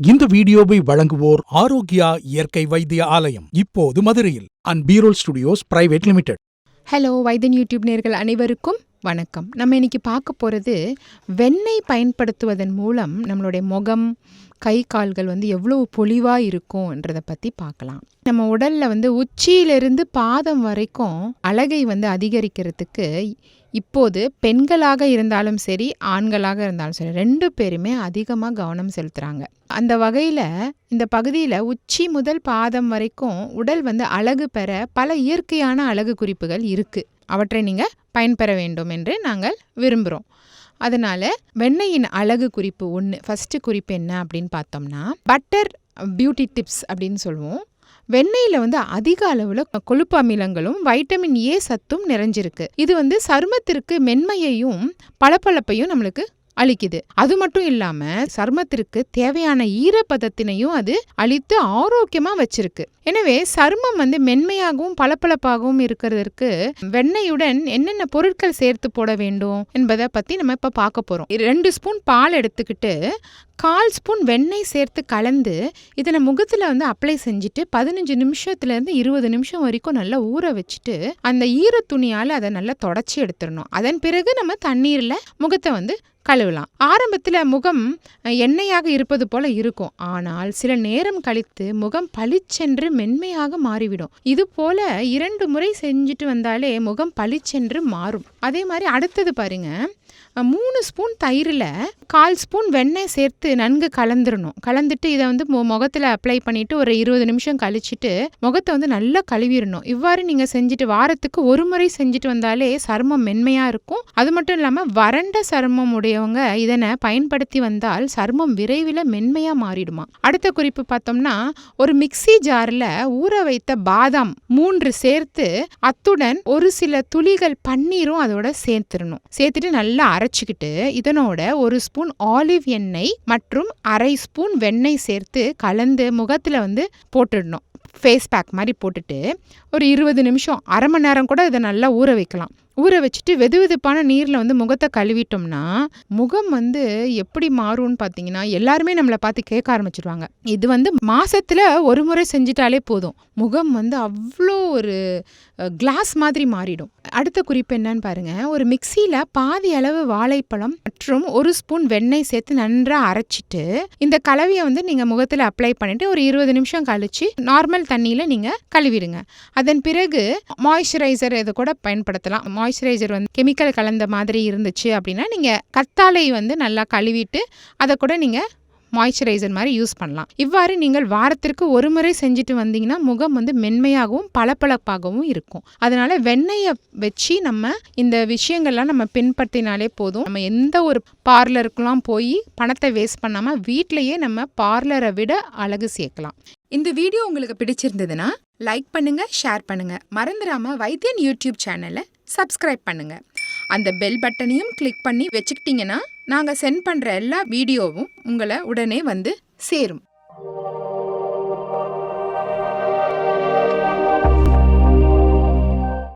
இந்த வீடியோவை வழங்குவோர் ஆரோக்கியா இயற்கை வைத்திய ஆலயம் இப்போது மதுரையில் அண்ட் பீரோல் ஸ்டுடியோஸ் பிரைவேட் லிமிடெட். ஹலோ வைதன் யூடியூப் நேர்கள் அனைவருக்கும் வணக்கம். நம்ம இன்னைக்கு பார்க்க போகிறது வெண்ணெய் பயன்படுத்துவதன் மூலம் நம்மளுடைய முகம் கை கால்கள் வந்து எவ்வளவு பொலிவாக இருக்கும்ன்றதை பற்றி பார்க்கலாம். நம்ம உடலில் வந்து உச்சியிலிருந்து பாதம் வரைக்கும் அழகை வந்து அதிகரிக்கிறதுக்கு இப்போது பெண்களாக இருந்தாலும் சரி ஆண்களாக இருந்தாலும் சரி ரெண்டு பேருமே அதிகமாக கவனம் செலுத்துகிறாங்க அந்த வகையில் இந்த பகுதியில் உச்சி முதல் பாதம் வரைக்கும் உடல் வந்து அழகு பெற பல இயற்கையான அழகு குறிப்புகள் இருக்குது அவற்றை நீங்கள் பயன்பெற வேண்டும் என்று நாங்கள் விரும்புகிறோம் அதனால் வெண்ணெயின் அழகு குறிப்பு ஒன்று ஃபஸ்ட்டு குறிப்பு என்ன அப்படின்னு பார்த்தோம்னா பட்டர் பியூட்டி டிப்ஸ் அப்படின்னு சொல்லுவோம். வெண்ணெயில் வந்து அதிக அளவில் கொழுப்பு அமிலங்களும் வைட்டமின் ஏ சத்தும் நிறைஞ்சிருக்கு. இது வந்து சருமத்திற்கு மென்மையையும் பளபளப்பையும் நம்மளுக்கு அளிக்குது. அது மட்டும் இல்லாம சர்மத்திற்கு தேவையான ஈரப்பதத்தினையும் அது அளித்து ஆரோக்கியமா வச்சிருக்கு. எனவே சருமம் வந்து மென்மையாகவும் பளபளப்பாகவும் இருக்கிறதுக்கு வெண்ணெயுடன் என்னென்ன பொருட்கள் சேர்த்து போட வேண்டும் என்பதை பத்தி நம்ம இப்ப பார்க்க போறோம். ரெண்டு ஸ்பூன் பால் எடுத்துக்கிட்டு கால் ஸ்பூன் வெண்ணெய் சேர்த்து கலந்து இதனை முகத்தில் வந்து அப்ளை செஞ்சுட்டு பதினஞ்சு நிமிஷத்துலேருந்து இருபது நிமிஷம் வரைக்கும் நல்லா ஊற வச்சுட்டு அந்த ஈர துணியால் அதை நல்லா தொடச்சி எடுத்துடணும். அதன் பிறகு நம்ம தண்ணீரில் முகத்தை வந்து கழுவலாம். ஆரம்பத்தில் முகம் எண்ணெயாக இருப்பது போல இருக்கும். ஆனால் சில நேரம் கழித்து முகம் பளிச்சென்று மென்மையாக மாறிவிடும். இது போல இரண்டு முறை செஞ்சுட்டு வந்தாலே முகம் பளிச்சென்று மாறும். அதே மாதிரி அடுத்தது பாருங்க. மூணு ஸ்பூன் தயிரில் கால் ஸ்பூன் வெண்ணெய் சேர்த்து நன்கு கலந்துடணும் கலந்துட்டு இதை வந்து முகத்தில் அப்ளை பண்ணிவிட்டு ஒரு இருபது நிமிஷம் கழிச்சிட்டு முகத்தை வந்து நல்லா கழுவிடணும். இவ்வாறு நீங்கள் செஞ்சுட்டு வாரத்துக்கு ஒரு முறை செஞ்சுட்டு வந்தாலே சருமம் மென்மையாக இருக்கும். அது மட்டும் இல்லாமல் வறண்ட சருமம் உடையவங்க இதனை பயன்படுத்தி வந்தால் சருமம் விரைவில் மென்மையாக மாறிடுமா? அடுத்த குறிப்பு பார்த்தோம்னா ஒரு மிக்சி ஜாரில் ஊற வைத்த பாதாம் மூன்று சேர்த்து அத்துடன் ஒரு சில துளிகள் பன்னீரும் அதோட சேர்த்துடணும். சேர்த்துட்டு நல்லா அரைச்சிக்கிட்டு இதனோட ஒரு ஸ்பூன் ஆலிவ் எண்ணெய் மற்றும் அரை ஸ்பூன் வெண்ணெய் சேர்த்து கலந்து முகத்தில் வந்து போட்டுடணும். ஃபேஸ் பேக் மாதிரி போட்டுட்டு ஒரு இருபது நிமிஷம் அரை மணி நேரம் கூட இதை நல்லா ஊற வைக்கலாம். ஊற வச்சுட்டு வெது வெதுப்பான நீரில் வந்து முகத்தை கழுவிட்டோம்னா முகம் வந்து எப்படி மாறும்னு பார்த்தீங்கன்னா எல்லாருமே நம்மளை பார்த்து கேட்க ஆரம்பிச்சிருவாங்க. இது வந்து மாதத்தில் ஒரு முறை செஞ்சிட்டாலே போதும். முகம் வந்து அவ்வளோ ஒரு கிளாஸ் மாதிரி மாறிடும். அடுத்த குறிப்பு என்னன்னு பாருங்கள் ஒரு மிக்சியில் பாதி அளவு வாழைப்பழம் மற்றும் ஒரு ஸ்பூன் வெண்ணெய் சேர்த்து நன்றாக அரைச்சிட்டு இந்த கலவையை வந்து நீங்கள் முகத்தில் அப்ளை பண்ணிவிட்டு ஒரு இருபது நிமிஷம் கழிச்சு நார்மல் தண்ணியில் நீங்கள் கழுவிடுங்க. அதன் பிறகு மாய்ஸ்சரைசர் இதை கூட பயன்படுத்தலாம். மாய்ஸ்சரைசர் வந்து கெமிக்கல் கலந்த மாதிரி இருந்துச்சு அப்படின்னா நீங்கள் கத்தாழை வந்து நல்லா கழுவிட்டு அதை கூட நீங்கள் மாய்ஸ்சரைசர் மாதிரி யூஸ் பண்ணலாம். இவ்வாறு நீங்கள் வாரத்திற்கு ஒரு முறை செஞ்சுட்டு வந்தீங்கன்னா முகம் வந்து மென்மையாகவும் பளபளப்பாகவும் இருக்கும். அதனால வெண்ணெயை வச்சு நம்ம இந்த விஷயங்கள்லாம் நம்ம பின்பற்றினாலே போதும். நம்ம எந்த ஒரு பார்லருக்குலாம் போய் பணத்தை வேஸ்ட் பண்ணாமல் வீட்டிலையே நம்ம பார்லரை விட அழகு சேர்க்கலாம். இந்த வீடியோ உங்களுக்கு பிடிச்சிருந்ததுன்னா லைக் பண்ணுங்க ஷேர் பண்ணுங்க. மறந்துடாம வைத்தியன் யூடியூப் சேனலை சப்ஸ்கிரைப் பண்ணுங்க. அந்த பெல் பட்டனையும் கிளிக் பண்ணி வச்சுக்கிட்டிங்கன்னா நாங்கள் சென்ட் பண்ணுற எல்லா வீடியோவும் உங்களை உடனே வந்து சேரும்.